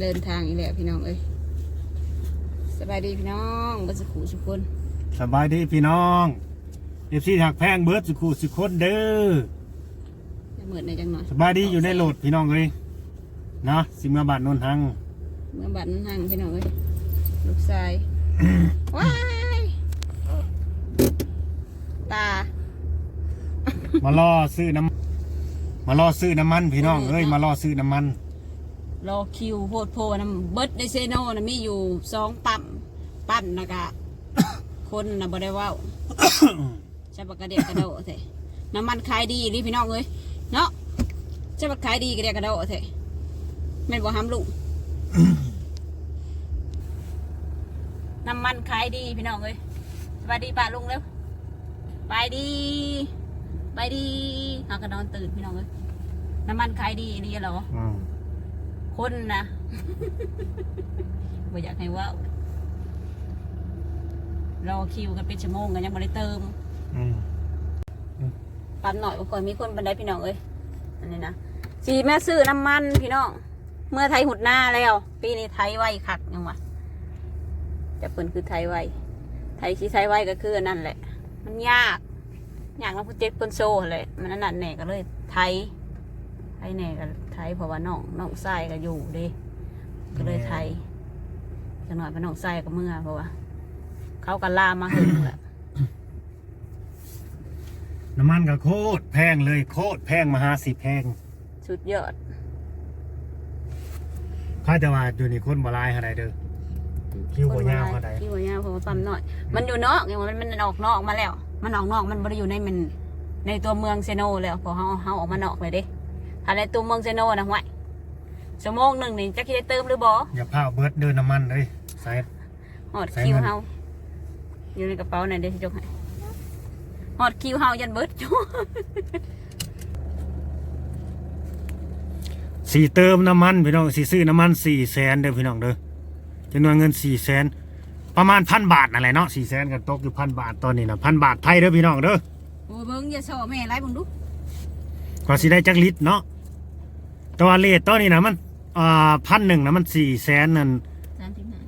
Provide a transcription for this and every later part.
เดินทางอีกแล้วพี่น้องเอ้ยสบายดีพี่น้องบัสขูสุกคน สบายดีพี่น้องเอฟซีถักแพงเบิร์ดสุขุสุขคนเด้อจะเหมือนในจังหน่อยสบายดีอยู่ในโหลดพี่น้องเลยเนาะสิมาบาทนนทังเมื่อบัตรนั่งพี่น้องเอ้ยลูกชายว้ายตามารอซื้อน้ำมารอซื้อน้ำมันพี่น้องเอ้ยมารอซื้อน้ำมัน รอคิวโพดโพนะเบิร์ดในเซโนนะมีอยู่สองปั๊มปั๊มนะกะ คนนะบ่ได้เว้าใช่ปะกระเดียกกระโดดเถอะน้ำมันขายดีรีพี่น้องเอ้ยเนาะใช่ปะขายดีกระเดียกกระโดดเถอะแม่นบ่ห้ามลุงน้ำมันขายดีพี่น้องเอ้ยสบายดีป้าลุงเร็วไปดี ไปดีหากระนอนตื่นพี่น้องเอ้ยน้ำมันขายดีดีเหรออืม คนนะบ่อยากให้เว่าวรอคิวกันเป็นชั่วโมงกันยังไม่ได้เติมอืมปั๊มหน่อยบางคนมีคนบันไดพี่น้องเอ้ยอันนี้นะสีแม่ซื้อน้ำมันพี่น้องเมื่อไทยหุดหน้าแล้ว ปีนี้ไทยไวคักยังวะจะเปิ่นคือไทยไวไทยที่ไทยไวก็คืออันนั่นแหละ มันยาก ยากน้องผู้เจ็ดคนโซ่เลยมันอันนั่นแน่ก็เลย ไทย ไทยแน่ก็ไทยเพราะว่าน้องน้องไส้ก็อยู่เดิก็เลยไทยจังหน่อยพอน้องไส้ก็เมื่อเพราะว่า เขาก็ลามมาหึงแหละน้ำมันก็โคตรแพงเลยโคตรแพงมหาสิแพงสุดยอดข้าจะว่าอยู่นี่คนบ่หลายเท่าใดเด้อคิวบ่ยาวเท่าใดคิวบ่ยาวเพราะว่าปั๊มน้อย มันอยู่นอกอย่างว่ามันมันออกนอกมาแล้ว มันออกนอกมันบ่ได้อยู่ในมันในตัวเมืองเซโนแล้วพอเฮาเฮาออกมานอกเลยเด้ ถ้าในตัวเมืองเซโนนะห่วยชั่วโมงหนึ่งนี่จะคิดได้เติมหรือบ่อย่าพาเบิร์ดเดินน้ำมันเลยใส่หอดใส่คิวเงินเฮาอยู่ในกระเป๋าไหนเดี๋ยวสิจกให้หอดคิวเฮายันเบิดจุสีเติมน้ำมันพี่น้องสีซื้อน้ำมันสี่แสนเด้อพี่น้องเด้อจำนวนเงินสี่แสนประมาณพันบาทนั่นแหละเนาะสี่แสนกันตกอยู่พันบาทตอนนี้นะพันบาทไทยเด้อพี่น้องเด้อโอ้เบิ่งอย่าโซ่แม่ไล่เบิ่งดูกว่าสิได้จักลิตรเนาะ แตัวาเลทตอนนี้นะมันอ่าพันหนึ่งนะมันสี่แสนนั่นสามสิบห้า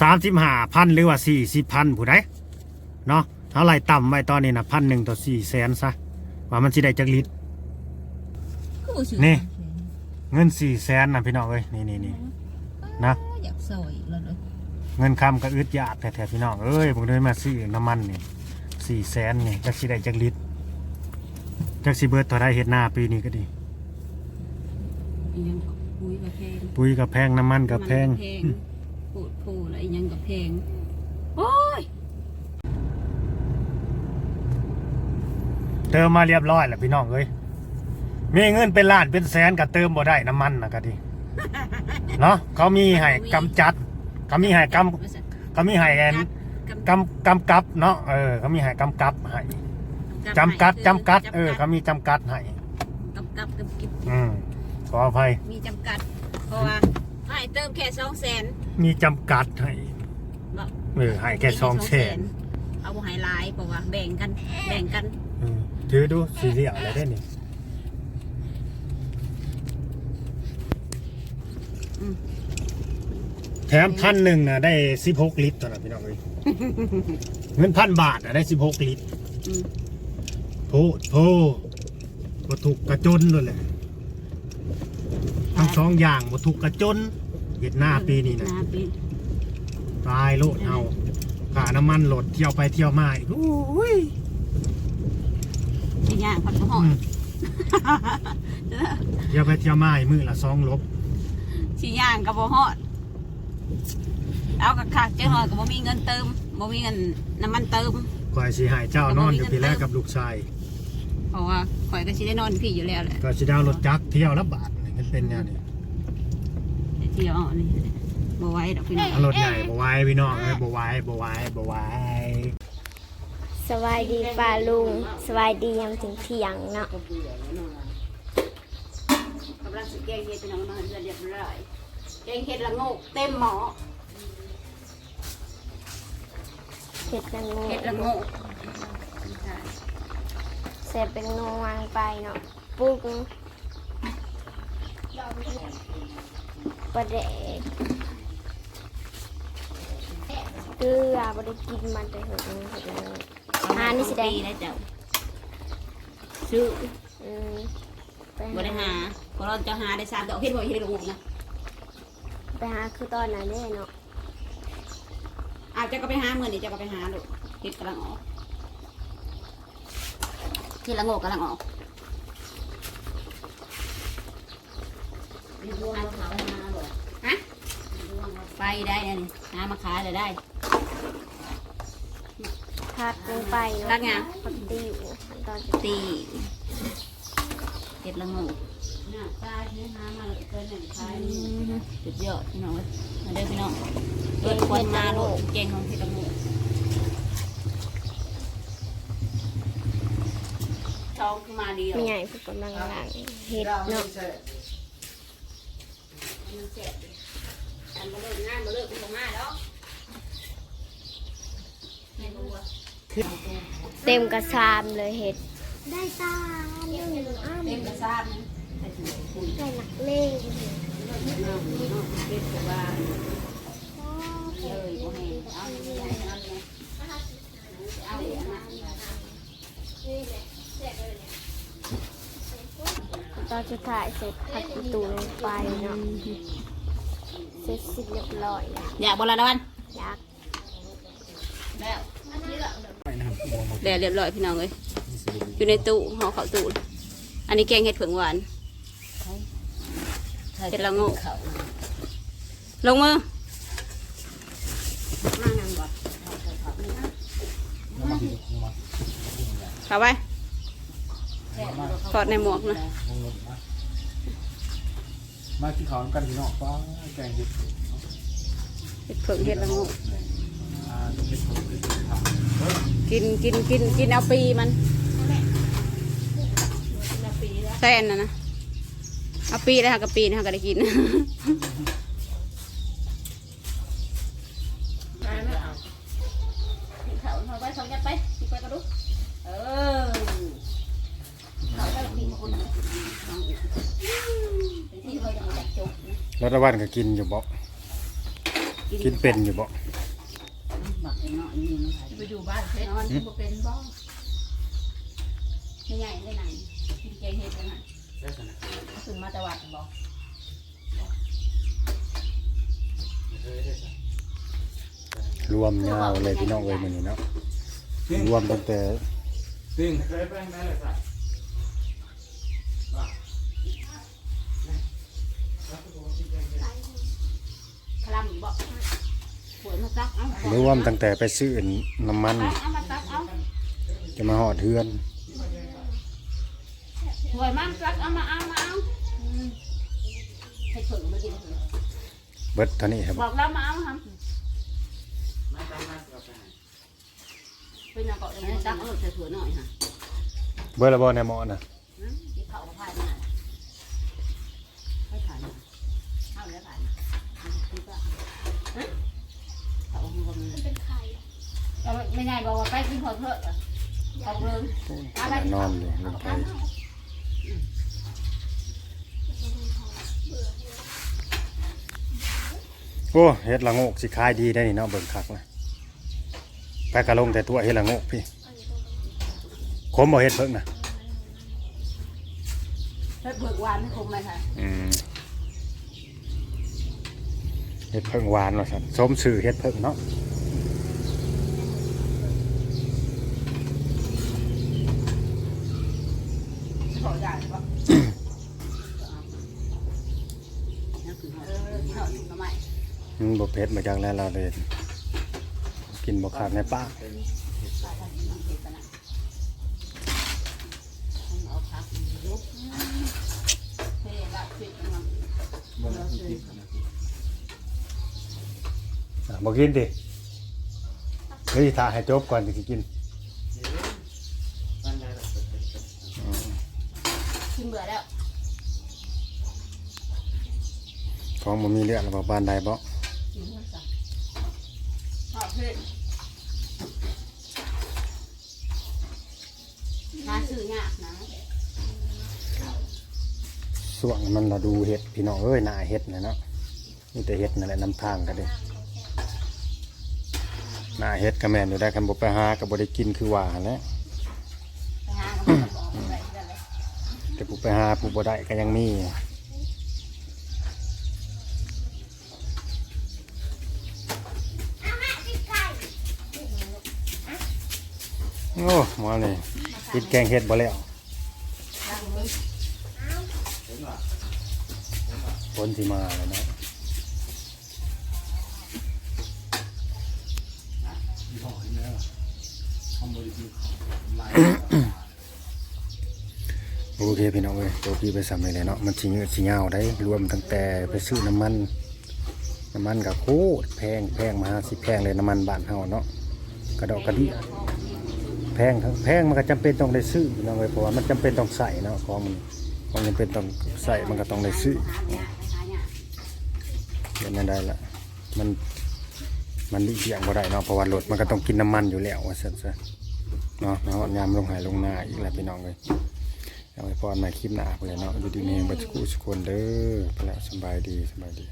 สามสิบห้าพันหรือว่าสี่สิบพันผู้ใดเนาะเท่าไรต่ำไว้ตอนนี้นะพันหนึ่งต่อสี่แสนซะว่ามันสิได้จักลิตรคือบ่ซื้อนี่ เงินสี่แสนนะพี่น้องเอ้ยนี่นี่นี่ นะ อยากซอยแล้วเด้อเงินคำก็อึดยากแท้ๆพี่น้องเอ้ยผมเลยมาซื้อน้ำมันนี่สี่แสนนี่จักสิได้จักลิตรจักสิเบิดเท่าไรเฮ็ดหน้าปีนี้ก็ดี อีหยังก็ปุ๋ยก็แพงปุ๋ยก็แพงน้ำมันก็แพง มันแพงโปูดโพแล้วอีหยังก็แพงโอ้ยเติมมาเรียบร้อยแล้วพี่น้องเอ้ยมีเงินเป็นล้านเป็นแสนก็เติมบ่ได้น้ำมันนะก็ดีเนาะเขามีให้กำจัดเขามีให้กำเขามีให้แอนกำกำกับเนาะเออเขามีให้กำกับให้จำกัดจำกัด เออเขามีจำกัดให้กำกับกำกิบอืม ขออภัย มีจำกัด เพราะว่าให้เติมแค่สองแสนมีจำกัดให้เออให้แค่สองแสนเอาบ่ให้หลายเพราะว่าแบ่งกัน แบ่งกันอืมถือดูสีเหลี่ยมอะไรได้นี่อืมแถมพันหนึ่งนะได้สิบหกลิตรตัวนะพี่น้องเอ้ยเงินพันบาทนะได้สิบหกลิตรอืม โพดโพบ่ถูกกระจนด้วยแหละ ทั้งสองอย่างบ่ถูกกระจนเวียดหน้าปีนี้นะหาปีตายโลดเอาค่าน้ำมันโหลดเที่ยวไปเที่ยวมาอีกโอ้ยสิย่างผัดกระหออืดมเที่ยวไปเที่ยวมาอีกมือละสองลบสิย่างกับบ่ฮอด เอากระคักจังหน่อยก็บ่มีเงินเติมบ่มีเงินน้ำมันเติม คอยสิใหายเจ้านอนอยู่พี่แรกกับลูกชาย เพราะว่าข่อยก็สิได้นอนพี่อยู่แล้วแหละก็สิดาวรถจักรเที่ยวละบาท นี่มันเป็นแนวนี้แต่ที่เอาอันนี้บ่ไหว้ดอกพี่น้องเอารถใหญ่บ่ไหวพี่น้องเอ้ยบ่ไหวบ่ไหวบ่ไหวสวัสดีป้าลุง สวัสดียามถึงเที่ยงเนาะกำลังสิแกงเฮ็ดพี่น้องมาเรียบร้อยแกงเฮ็ดละโงกเต็มหม้อเห็ดกันโมเฮ็ดละโงกเสร็จเป็นนวางไปเนาะปรุง ปลาแดกเกลือบ่ได้กินมันแต่เหิดนึงเหิดนึงอ่านี่สิได้ปีนะเจ้าซื้ออืมไปบ่ได้หาพอเราจะหาได้สามดอกเฮ็ดบ่เฮ็ดลูกนะไปหาคือตอนนั้นแน่เนาะอาจจะก็ไปหามื้อนี้เจะก็ไปหาลูกเฮ็ดกำลังออกที่ละโงกกำลังออก ฮะไปได้เนี่ยนี่หามาขายเลยได้พักลงไปเนาะพักไงพักติวขั้นตอนจะตีเห็ดละโงูน่าตายที่หามาเกินหนึ่งขายสุดยอดพี่น้องเว้ยมาเด้อพี่น้องเกิดควันมาโลกเก่งของเห็ดละโงูช่องขึ้นมาเดียวไม่ใหญ่พวกกำลังล้างเห็ดเนาะ มันเจ็บดิอันมาเลิกงานมาเลิกคุณมาแล้วเต็มกระซามเลยเห็ด ได้ตาหนึ่งอ้ามเต็มกระซามใส่หนักเล่งน้งน้องเลยบ่ให้เอาอย่างนี้เอาอย่างนี้เอาอย่างนั้น ตอนสุดท้ายเสร็จพักประตูลงไปเนาะเสร็จสิ้นเรียบร้อยแล้วอยากบอลละดอนอยากแล้วแล้วเรียบร้อยพี่น้องเลยอยู่ในตู้ห่อข้าวตู้อันนี้แกงเห็ดเผือกหวานเห็ดละโงูลงมือเข้าไป ถอดในหมวกนะมาที่เขากันพี่น้องฟ้าแกงเห็ดเห็ดเผือกเห็ดละโงูอ่าเห็ดเห็ดผักกินกินกินกินเอาปีมันแซ่นนะนะเอาปีแล้วค่ะกับปีนะคะก็ได้กิน เขาเอาไปสองยัดไปสิไปกระดูกเออเขาได้ปีคนที่เขาจะมาจับจุกนะ แล้วตะวันก็กินอยู่บ่กินเป็นอยู่บ่บักเนาะนี่มันไปดูบ้านเพชรนอนที่บ่เป็นบ่ไม่ใหญ่ได้ไหนกินแกงเห็ดได้ไหนขึ้นมาจังหวัดบ่รวมยาวเลยพี่น้องเลยมันนี่เนาะรวมตั้งแต่ซึ่งคลำบ่ปวดมาซักเอารวมตั้งแต่ไปซื้อน้ำมัน เอามาซักเอาจะมาหอดเทือนสวยมากซักเอามาเอามาเอาให้ถึงมากินเถอะเบิดเท่านี้ครับบอกเรามาเอาครับเป็นยังเกาะเลยซักเอาใส่ถั่วหน่อยค่ะเบิดและบ่ในหม้อน่ะที่เผาผ้ามาให้ผ่านเอาแล้วผ่านเผาของมันเป็นไข่ไม่ไงบอกว่าไปกินขอเถอะเอาเรื่องนอนอยู่ลงไปโอ้เฮ็ดละโงกสิขายดีได้นี่เนาะเบิ่งคักนะไปกระลงแต่ตัวเฮ็ดละโงกพี่ขมบ่เฮ็ดเพิ่งนะเฮ็ดเบิกหวานไม่คมเลยค่ะอืม เฮ็ดเพิ่งหวานว่าซั่นสมชื่อเฮ็ดเพิ่งเนาะขอใหญ่ปะนั่นคือเออที่เขาอยู่ทำไมมันบ่เผ็ดมาจากแล้วเราเลยกินบ่ขาดในปากเอาพักลุกเฮ้ยละสิบมันบนที่ติดนะ อะบ่กินติเฮ้ยถ้าให้จบก่อนถึงสิกินบ้านใดล่ะกินเบื่อแล้วของบ่มีเลือดแล้วบ่บ้านใดบ่กินเมื่อสักชอบเพื่อนน่าซื้อยากนะส่วงมันเราดูเห็ดพี่น้องเอ้ยหน้าเห็ดนะเนาะนี่แต่เห็ดนั่นแหละนำทางกันเด้ หน้าเห็ดก็แม่นอยู่ได้คันบ่ไปหาก็บ่ได้กินคือว่าหั่นแหล้วไปหาก็บ่บอกอะไรกันเลยแต่ผู้ไปหาผู้บ่ได้ก็ยังมีโอ้หมาเลยกินแกงเห็ดบ่แล้วฝนสิมาแล้วเนาะ โอเคพี่น้องเอ้ยตัวพี่ไปสำเร็จเลยเนาะมันชิงชิงเงาได้รวมตั้งแต่ไปซื้อน้ำมัน น้ำมันกับโคตรแพงแพงมาสิแพงเลยน้ำมันบ้านเฮาเนาะกระดอกกระดิแพงทั้งแพงมันก็จำเป็นต้องได้ซื้อพี่น้องเอ้ยเพราะว่ามันจำเป็นต้องใส่เนาะของมันของจำเป็นต้องใส่มันก็ต้องได้ซื้อเปหาเนี่ยเดี๋ยวนั้นได้ละมัน มันดิเบียงบ่ได้เนาะเพราะว่ารถมันก็ต้องกินน้ำมันอยู่แล้วว่าซั่นซะเนาะเนาะยามลงหายลงหนาอีกแล้วพี่น้องเอ้ยเอาไว้พรใหม่คลิปหน้าเลยเนาะอยู่ดีเองบัดสกุสกคนเด้อไปแล้วสบายดีสบายดี